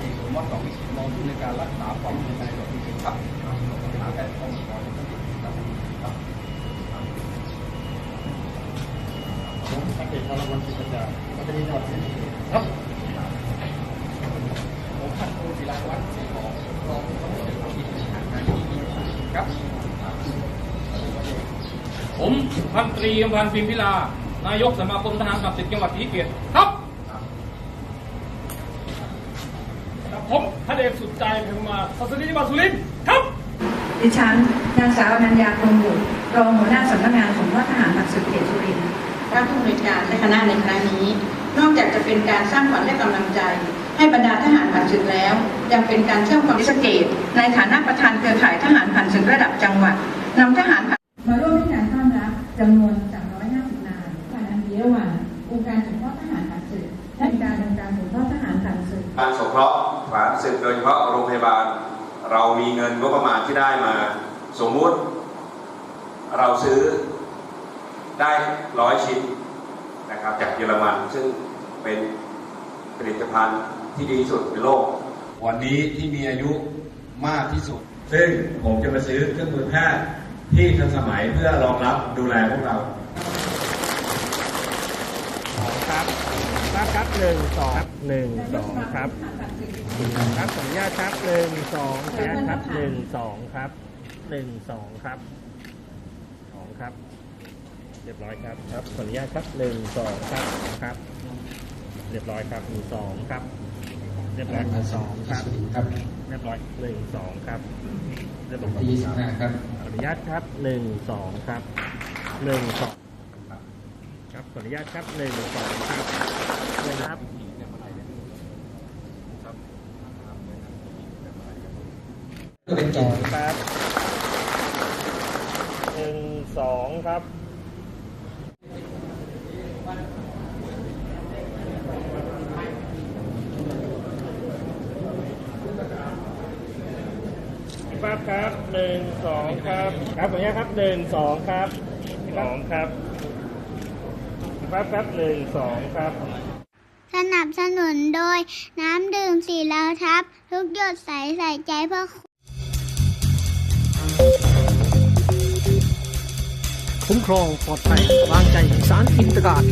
เอกสมมติสองรองผู้ในการรักษาความมั่นคงในระบบที่สิบครับหาแพทย์ข้อมูลครับครับผมสังเกตการรางวัลศิลปะปัตตานีจังหวัดศรีสะเกษครับผมพันโทศิลาวัฒน์ศรีหอมรองผู้กำกับการที่ทางการที่มีครับผมพันตรีอำพันธ์พิมพิลานายกสมาคมทหารขับศึกจังหวัดศรีสะเกษครับ ผมพระเอกสุดใจเพ็งมาศาสนีจังหวัดสุรินทร์ครับ ดิฉันนางสาวอนัญญาคงบุตรรองหัวหน้าสำนักงานของว่าทหารหักศึกเขตสุรินทร์การผู้อำนวยการและคณะในครั้งนี้ นอกจากจะเป็นการสร้างขวัญและกำลังใจ ให้บรรดาทหารผ่านศึกแล้ว ยังเป็นการเชื่อมความวิสเกต ในฐานะประธานเครือข่ายทหารผ่านศึกระดับจังหวัดนำทหารผ่านมาร่วมในการต้อนรับจำนวน 350 นายผ่านอันเดียววันองค์การสงเคราะห์ทหารผ่านศึกและการองค์การสงเคราะห์ทหารผ่านศึกการสงเคราะห์ ฐานศึกโดยเฉพาะโรงพยาบาล เรามีเงินงบประมาณที่ได้มา สมมุติ เราซื้อได้ร้อยชิ้นนะครับจากเยอรมันซึ่งเป็นผลิตภัณฑ์ที่ดีสุดในโลก วันนี้ที่มีอายุมากที่สุด ซึ่งผมจะมาซื้อเครื่องมือแพทย์ที่ทันสมัยเพื่อรองรับดูแลพวกเรา ครับครับครับ หนึ่งสองหนึ่งสองครับครับขออนุญาตครับหนึ่งสองครับครับหนึ่งสองครับหนึ่งสองครับสองครับ เรียบร้อยครับครับขออนุญาตครับหนึ่งสองครับครับ เรียบร้อยครับหนึ่งสองครับ เรียบร้อยสองครับครับเรียบร้อยหนึ่งสองครับเรียบร้อยที่ยี่สิบห้าครับขออนุญาตครับหนึ่งสองครับหนึ่งสองครับขออนุญาตครับหนึ่งสองครับหนึ่งครับ ก็ เป็นสองครับหนึ่งสองครับพี่ป้าบครับหนึ่งสองครับครับขออนุญาตครับหนึ่งสองครับสองครับพี่ป้าบครับหนึ่งสองครับ สนับสนุนโดยน้ำดื่มสีเหลาทับ ทุกหยดใสใส่ใจเพื่อ คุ้มครองปลอดภัยวางใจสารอินตการ